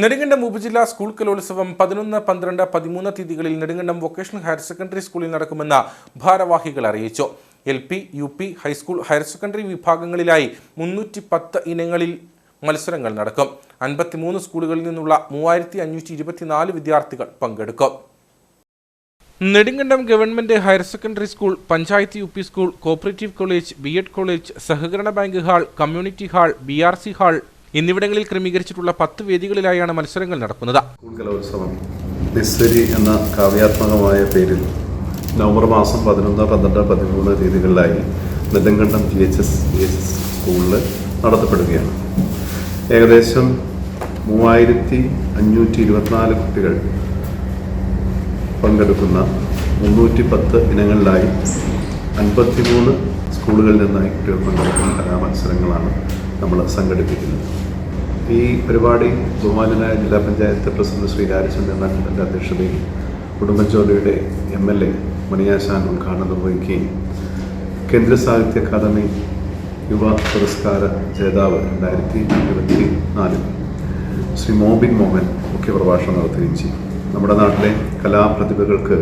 നെടുങ്കണ്ടം ഉപജില്ലാ സ്കൂൾ കലോത്സവം പതിനൊന്ന് പന്ത്രണ്ട് പതിമൂന്ന് തീയതികളിൽ നെടുങ്കണ്ടം വൊക്കേഷണൽ ഹയർ സെക്കൻഡറി സ്കൂളിൽ നടക്കുമെന്ന് ഭാരവാഹികൾ അറിയിച്ചു. L P U P high school higher secondary വിഭാഗങ്ങളിലായി മുന്നൂറ്റി പത്ത് ഇനങ്ങളിൽ മത്സരങ്ങൾ നടക്കും. അൻപത്തിമൂന്ന് സ്കൂളുകളിൽ നിന്നുള്ള മൂവായിരത്തി അഞ്ഞൂറ്റി ഇരുപത്തിനാല് വിദ്യാർത്ഥികൾ പങ്കെടുക്കും. Nedumkandam government higher secondary school panchayat U P school cooperative college B Ed college സഹകരണ bank hall community hall B R C hall എന്നിവിടങ്ങളിൽ ക്രമീകരിച്ചിട്ടുള്ള പത്ത് വേദികളിലായാണ് മത്സരങ്ങൾ നടക്കുന്നത്. എന്ന കാവ്യാത്മകമായ പേരിൽ നവംബർ മാസം പതിനൊന്ന് പന്ത്രണ്ട് പതിമൂന്ന് തീയതികളിലായി Nedumkandam G H S G H S സ്കൂളിൽ നടത്തപ്പെടുകയാണ്. ഏകദേശം മൂവായിരത്തി അഞ്ഞൂറ്റി ഇരുപത്തിനാല് കുട്ടികൾ പങ്കെടുക്കുന്ന മുന്നൂറ്റി പത്ത് ഇനങ്ങളിലായി അൻപത്തിമൂന്ന് സ്കൂളുകളിൽ നിന്നായി കുട്ടികൾ പങ്കെടുക്കുന്ന കലാമത്സരങ്ങളാണ് നമ്മൾ സംഘടിപ്പിക്കുന്നത്. ഈ പരിപാടി ബഹുമാനായ ജില്ലാ പഞ്ചായത്ത് പ്രസിഡന്റ് ശ്രീ ഹാരിചന്ദ്രൻ എന്റെ അധ്യക്ഷതയിൽ കുടുംബച്ചോലയുടെ എം എൽ എ മണിയാശാൻ ഉദ്ഘാടനം നിർവഹിക്കുകയും കേന്ദ്ര സാഹിത്യ അക്കാദമി യുവ പുരസ്കാര ജേതാവ് രണ്ടായിരത്തി ഇരുപത്തി നാലിൽ ശ്രീ മോബിൻ മോഹൻ മുഖ്യപ്രഭാഷണം നടത്തുകയും ചെയ്യും. നമ്മുടെ നാട്ടിലെ കലാപ്രതിഭകൾക്ക്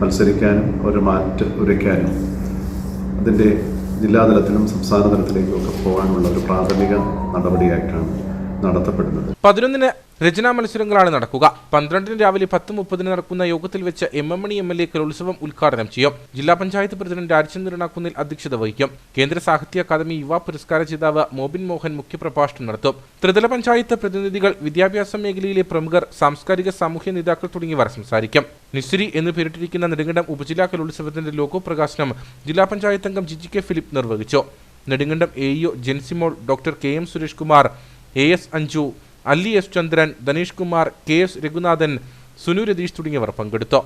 മത്സരിക്കാനും ഒരു മാറ്റ് ഉരയ്ക്കാനും അതിന്റെ ജില്ലാതലത്തിലും സംസ്ഥാന തലത്തിലേക്കും ഒക്കെ പോകാനുള്ള ഒരു പ്രാഥമിക നടപടിയായിട്ടാണ് നടത്തപ്പെടുന്നത്. പതിനൊന്നിന് രചനാ മത്സരങ്ങളാണ് നടക്കുക. പന്ത്രണ്ടിന് രാവിലെ പത്ത് മുപ്പതിന് നടക്കുന്ന യോഗത്തിൽ വെച്ച് M M Mani M L A കലോത്സവം ഉദ്ഘാടനം ചെയ്യും. ജില്ലാ പഞ്ചായത്ത് പ്രസിഡന്റ് രാജചന്ദ്രൻ അക്കുന്നിൽ അധ്യക്ഷത വഹിക്കും. കേന്ദ്ര സാഹിത്യ അക്കാദമി യുവ പുരസ്കാര ജേതാവ് മോബിൻ മോഹൻ മുഖ്യപ്രഭാഷണം നടത്തും. ത്രിതല പഞ്ചായത്ത് പ്രതിനിധികൾ വിദ്യാഭ്യാസ മേഖലയിലെ പ്രമുഖർ സാംസ്കാരിക സാമൂഹ്യ നേതാക്കൾ തുടങ്ങിയവർ സംസാരിക്കും. നിസ്രി എന്ന് പേരിട്ടിരിക്കുന്ന നെടുങ്കണ്ടം ഉപജില്ലാ കലോത്സവത്തിന്റെ ലോഗോ പ്രകാശനം ജില്ലാ പഞ്ചായത്ത് അംഗം ജിജി കെ ഫിലിപ്പ് നിർവഹിച്ചു. Nedumkandam A EO Jensimol doctor K M Suresh Kumar A S Anju Alli S Chandran Dhaneesh Kumar K S Raghunathan Sunu Ratheesh തുടങ്ങിയവർ പങ്കെടുത്തു.